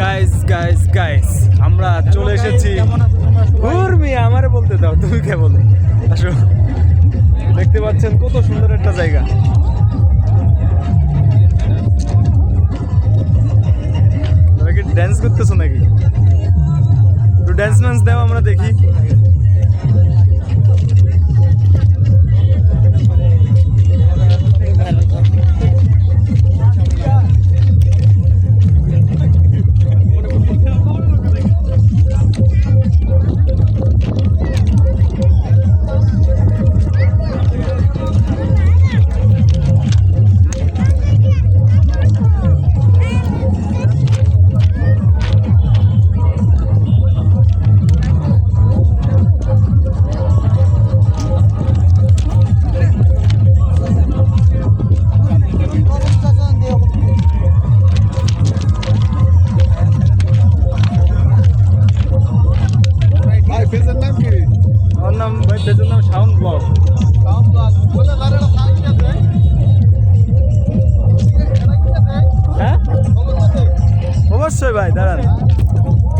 Guys guys guys আমরা চলে এসেছি। উর্মি আমারে বলতে দাও তুমি কে বলো? আসো। দেখতে পাচ্ছেন কত সুন্দর একটা জায়গা। তুমি কি ড্যান্স করতেছো নাকি? একটু ড্যান্স ম্যান্স দাও আমরা দেখি। আমার নাম ভাই পেজের নাম সাউন্ড ব্লগ। কাম বাস বলে লারে না দে এটা কি দে হ্যাঁ অবশ্যই ভাই দাঁড়ান।